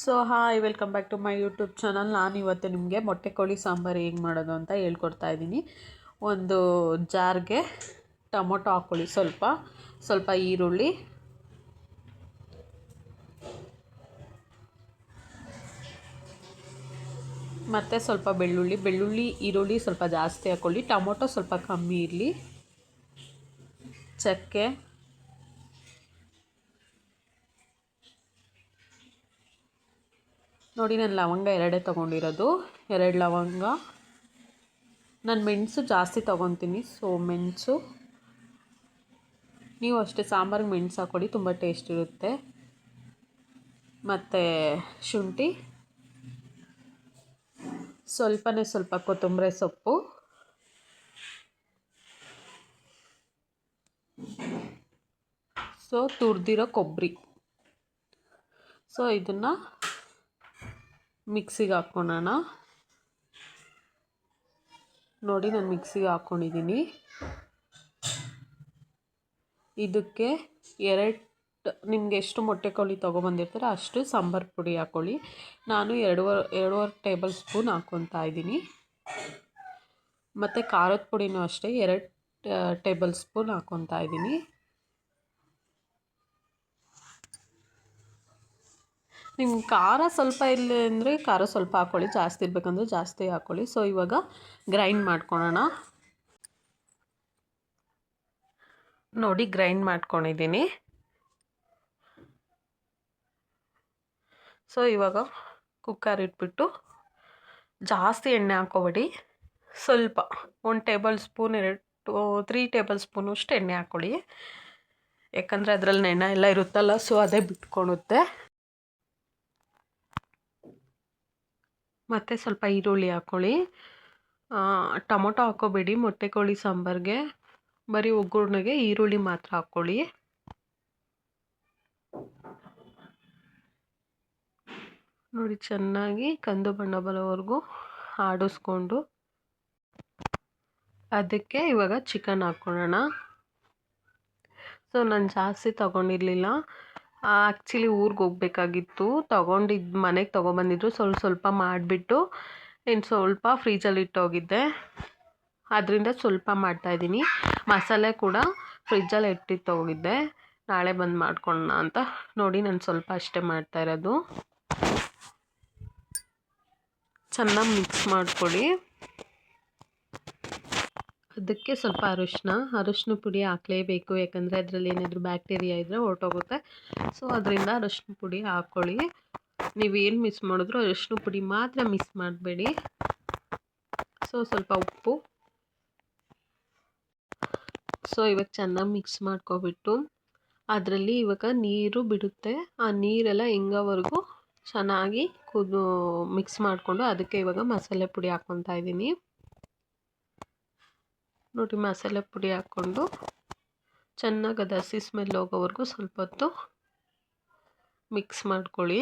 So hi welcome back to my YouTube channel ನಾನು ಇವತ್ತು ನಿಮಗೆ ಮೊಟ್ಟೆ ಕೋಳಿ ಸಾಂಬಾರು ಹೇಗೆ ಮಾಡೋದು ಅಂತ ಹೇಳ್ಕೊಡ್ತಾ ಇದ್ದೀನಿ. ಒಂದು ಜಾರ್ಗೆ ಟೊಮೊಟೊ ಹಾಕ್ಕೊಳ್ಳಿ ಸ್ವಲ್ಪ. ಸ್ವಲ್ಪ ಈರುಳ್ಳಿ. ಮತ್ತು ಸ್ವಲ್ಪ ಬೆಳ್ಳುಳ್ಳಿ. ಬೆಳ್ಳುಳ್ಳಿ, ಈರುಳ್ಳಿ ಸ್ವಲ್ಪ ಜಾಸ್ತಿ ಹಾಕ್ಕೊಳ್ಳಿ. ಟೊಮೊಟೊ ಸ್ವಲ್ಪ ಕಮ್ಮಿ ಇರಲಿ. ಚಕ್ಕೆ. ನೋಡಿ, ನಾನು ಲವಂಗ ಎರಡೇ ತೊಗೊಂಡಿರೋದು. ಎರಡು ಲವಂಗ. ನಾನು ಮೆಣಸು ಜಾಸ್ತಿ ತೊಗೊತೀನಿ, ಸೊ ಮೆಣಸು. ನೀವು ಅಷ್ಟೇ ಸಾಂಬಾರಿಗೆ ಮೆಣಸು ಹಾಕ್ಕೊಡಿ ತುಂಬ ಟೇಸ್ಟ್ ಇರುತ್ತೆ. ಮತ್ತು ಶುಂಠಿ. ಸ್ವಲ್ಪನೇ ಸ್ವಲ್ಪ ಕೊತ್ತಂಬರಿ ಸೊಪ್ಪು. ಸೊ, ತುರಿದಿರೋ ಕೊಬ್ಬರಿ. ಸೊ, ಇದನ್ನು ಮಿಕ್ಸಿಗೆ ಹಾಕ್ಕೊಳ್ಳೋಣ ನೋಡಿ, ನಾನು ಮಿಕ್ಸಿಗೆ ಹಾಕ್ಕೊಂಡಿದ್ದೀನಿ ಇದಕ್ಕೆ ಎರಡು, ನಿಮ್ಗೆ ಎಷ್ಟು ಮೊಟ್ಟೆ ಕೋಳಿ ತೊಗೊಬಂದಿರ್ತಾರೆ ಅಷ್ಟು ಸಾಂಬಾರು ಪುಡಿ ಹಾಕ್ಕೊಳ್ಳಿ ನಾನು ಎರಡೂವರೆ ಎರಡೂವರೆ ಟೇಬಲ್ ಸ್ಪೂನ್ ಹಾಕ್ಕೊತಾ ಇದ್ದೀನಿ ಮತ್ತು ಖಾರದ ಪುಡಿನೂ ಅಷ್ಟೇ, ಎರಡು ಟೇಬಲ್ ಸ್ಪೂನ್ ಹಾಕ್ಕೊತಾ ಇದ್ದೀನಿ ನಿಮ್ಗೆ ಖಾರ ಸ್ವಲ್ಪ ಇಲ್ಲ ಅಂದರೆ ಖಾರ ಸ್ವಲ್ಪ ಹಾಕ್ಕೊಳ್ಳಿ ಜಾಸ್ತಿ ಇರಬೇಕಂದ್ರೆ ಜಾಸ್ತಿ ಹಾಕ್ಕೊಳ್ಳಿ ಸೊ ಇವಾಗ ಗ್ರೈಂಡ್ ಮಾಡ್ಕೊಳೋಣ. ನೋಡಿ ಗ್ರೈಂಡ್ ಮಾಡ್ಕೊಂಡಿದ್ದೀನಿ. ಸೊ ಇವಾಗ ಕುಕ್ಕರ್ ಇಟ್ಬಿಟ್ಟು ಜಾಸ್ತಿ ಎಣ್ಣೆ ಹಾಕೋಬೇಡಿ ಸ್ವಲ್ಪ ಒಂದು ಟೇಬಲ್ ಸ್ಪೂನ್ ಎರಡು ತ್ರೀ ಟೇಬಲ್ ಸ್ಪೂನು ಅಷ್ಟು ಎಣ್ಣೆ ಹಾಕ್ಕೊಳ್ಳಿ ಯಾಕಂದರೆ ಅದರಲ್ಲಿ ನೆನೆ ಎಲ್ಲ ಇರುತ್ತಲ್ಲ ಸೊ ಅದೇ ಬಿಟ್ಕೊಳುತ್ತೆ. ಮತ್ತು ಸ್ವಲ್ಪ ಈರುಳ್ಳಿ ಹಾಕ್ಕೊಳ್ಳಿ ಟೊಮೊಟೊ ಹಾಕ್ಕೋಬೇಡಿ ಮೊಟ್ಟೆ ಕೋಳಿ ಸಾಂಬಾರಿಗೆ. ಬರೀ ಒಗ್ಗರಣೆಗೆ ಈರುಳ್ಳಿ ಮಾತ್ರ ಹಾಕ್ಕೊಳ್ಳಿ ನೋಡಿ, ಚೆನ್ನಾಗಿ ಕಂದು ಬಣ್ಣ ಬರೋವರೆಗೂ ಆಡಿಸ್ಕೊಂಡು. ಅದಕ್ಕೆ ಇವಾಗ ಚಿಕನ್ ಹಾಕ್ಕೊಳ್ಳೋಣ ಸೊ ನಾನು ಜಾಸ್ತಿ ತೊಗೊಂಡಿರಲಿಲ್ಲ. ಆ್ಯಕ್ಚುಲಿ ಊರಿಗೆ ಹೋಗ್ಬೇಕಾಗಿತ್ತು. ತೊಗೊಂಡಿದ್ದು ಮನೆಗೆ ತೊಗೊಬಂದಿದ್ರು. ಸ್ವಲ್ಪ ಸ್ವಲ್ಪ ಮಾಡಿಬಿಟ್ಟು ಇನ್ನು ಸ್ವಲ್ಪ ಫ್ರಿಜ್ಜಲ್ಲಿ ಇಟ್ಟೋಗಿದ್ದೆ. ಅದರಿಂದ ಸ್ವಲ್ಪ ಮಾಡ್ತಾಯಿದ್ದೀನಿ ಮಸಾಲೆ ಕೂಡ ಫ್ರಿಜ್ಜಲ್ಲಿ ಇಟ್ಟಿತ್ತು ಹೋಗಿದ್ದೆ ನಾಳೆ ಬಂದು ಮಾಡ್ಕೊಳ್ಳೋಣ ಅಂತ. ನೋಡಿ ನಾನು ಸ್ವಲ್ಪ ಅಷ್ಟೇ ಮಾಡ್ತಾ ಇರೋದು. ಚೆನ್ನಾಗಿ ಮಿಕ್ಸ್ ಮಾಡ್ಕೊಳ್ಳಿ ಅದಕ್ಕೆ ಸ್ವಲ್ಪ ಅರಿಶಿನ ಅರಿಶಿನ ಪುಡಿ ಹಾಕಲೇಬೇಕು. ಯಾಕಂದರೆ ಅದರಲ್ಲಿ ಏನಾದರೂ ಬ್ಯಾಕ್ಟೀರಿಯಾ ಇದ್ದರೆ ಹೊರಟೋಗುತ್ತೆ. ಸೊ ಅದರಿಂದ ಅರಿಶಿನ ಪುಡಿ ಹಾಕ್ಕೊಳ್ಳಿ ನೀವೇನು ಮಿಸ್ ಮಾಡಿದ್ರು ಅರಿಶಿನ ಪುಡಿ ಮಾತ್ರ ಮಿಸ್ ಮಾಡಬೇಡಿ. ಸೊ ಸ್ವಲ್ಪ ಉಪ್ಪು. ಸೊ ಇವಾಗ ಚೆನ್ನಾಗಿ ಮಿಕ್ಸ್ ಮಾಡ್ಕೊಬಿಟ್ಟು ಅದರಲ್ಲಿ ಇವಾಗ ನೀರು ಬಿಡುತ್ತೆ. ಆ ನೀರೆಲ್ಲ ಹಿಂಗವರೆಗೂ ಚೆನ್ನಾಗಿ ಕುದು ಮಿಕ್ಸ್ ಮಾಡಿಕೊಂಡು ಅದಕ್ಕೆ ಇವಾಗ ಮಸಾಲೆ ಪುಡಿ ಹಾಕ್ಕೊತಾ ಇದ್ದೀನಿ ನೋಡಿ ಮಸಾಲೆ ಪುಡಿ ಹಾಕ್ಕೊಂಡು ಚೆನ್ನಾಗಿ ಅದು ಹಸಿ ಸ್ಮೆಲ್ ಹೋಗೋವರೆಗೂ ಸ್ವಲ್ಪ ಹೊತ್ತು ಮಿಕ್ಸ್ ಮಾಡ್ಕೊಳ್ಳಿ.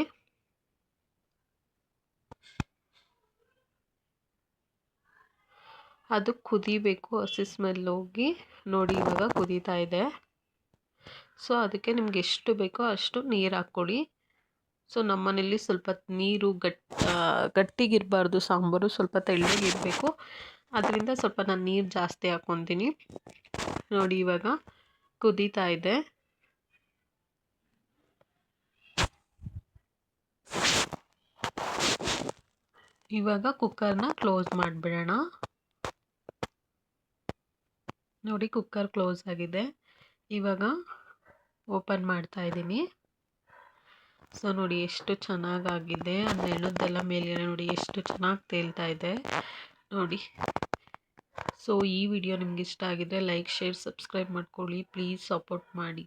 ಅದು ಕುದಿಬೇಕು, ಹಸಿ ಸ್ಮೆಲ್ ಹೋಗಿ ನೋಡಿ ಇವಾಗ ಕುದೀತಾ ಇದೆ. ಸೊ ಅದಕ್ಕೆ ನಿಮ್ಗೆ ಎಷ್ಟು ಬೇಕೋ ಅಷ್ಟು ನೀರು ಹಾಕ್ಕೊಳ್ಳಿ. ಸೊ ನಮ್ಮನೇಲಿ ಸ್ವಲ್ಪ ನೀರು ಗಟ್ ಗಟ್ಟಿಗಿರಬಾರ್ದು, ಸಾಂಬಾರು ಸ್ವಲ್ಪ ತೆಳ್ಳಗಿರಬೇಕು. ಅದರಿಂದ ಸ್ವಲ್ಪ ನಾನು ನೀರು ಜಾಸ್ತಿ ಹಾಕ್ಕೊತೀನಿ ನೋಡಿ ಇವಾಗ ಕುದೀತಾ ಇದೆ. ಇವಾಗ ಕುಕ್ಕರ್ನ ಕ್ಲೋಸ್ ಮಾಡಿಬಿಡೋಣ. ನೋಡಿ ಕುಕ್ಕರ್ ಕ್ಲೋಸ್ ಆಗಿದೆ. ಇವಾಗ ಓಪನ್ ಮಾಡ್ತಾ ಇದ್ದೀನಿ. ಸೊ ನೋಡಿ ಎಷ್ಟು ಚೆನ್ನಾಗಾಗಿದೆ. ಆ ನೆನದ್ದೆಲ್ಲ ಮೇಲೆ ನೋಡಿ ಎಷ್ಟು ಚೆನ್ನಾಗಿ ತೇಲ್ತಾ ಇದೆ. ನೋಡಿ. ಸೊ ಈ ವಿಡಿಯೋ ನಿಮ್ಗೆ ಇಷ್ಟ ಆಗಿದ್ರೆ ಲೈಕ್ ಶೇರ್ ಸಬ್ಸ್ಕ್ರೈಬ್ ಮಾಡ್ಕೊಳ್ಳಿ. ಪ್ಲೀಸ್ ಸಪೋರ್ಟ್ ಮಾಡಿ.